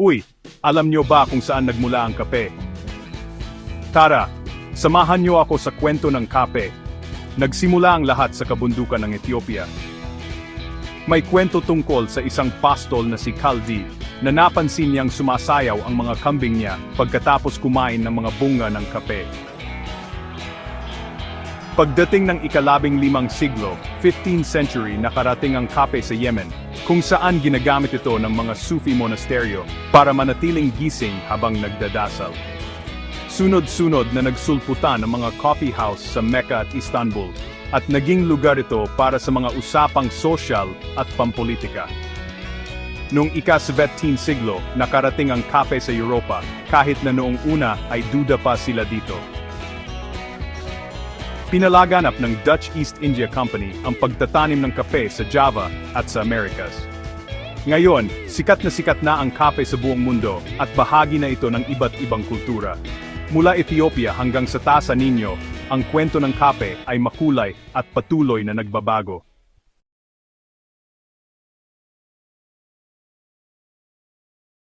Uy, alam nyo ba kung saan nagmula ang kape? Tara, samahan nyo ako sa kwento ng kape. Nagsimula ang lahat sa kabundukan ng Ethiopia. May kwento tungkol sa isang pastol na si Kaldi na napansin niyang sumasayaw ang mga kambing niya pagkatapos kumain ng mga bunga ng kape. Pagdating ng ikalabing limang siglo, 15th century, nakarating ang kape sa Yemen, kung saan ginagamit ito ng mga Sufi monasteryo para manatiling gising habang nagdadasal. Sunod-sunod na nagsulputan ang mga coffee house sa Mecca at Istanbul, at naging lugar ito para sa mga usapang sosyal at pampolitika. Noong ika-17 siglo, nakarating ang kape sa Europa, kahit na noong una ay duda pa sila dito. Pinalaganap ng Dutch East India Company ang pagtatanim ng kape sa Java at sa Americas. Ngayon, sikat na sikat na ang kape sa buong mundo at bahagi na ito ng iba't ibang kultura. Mula Ethiopia hanggang sa Tasa Ninyo, ang kwento ng kape ay makulay at patuloy na nagbabago.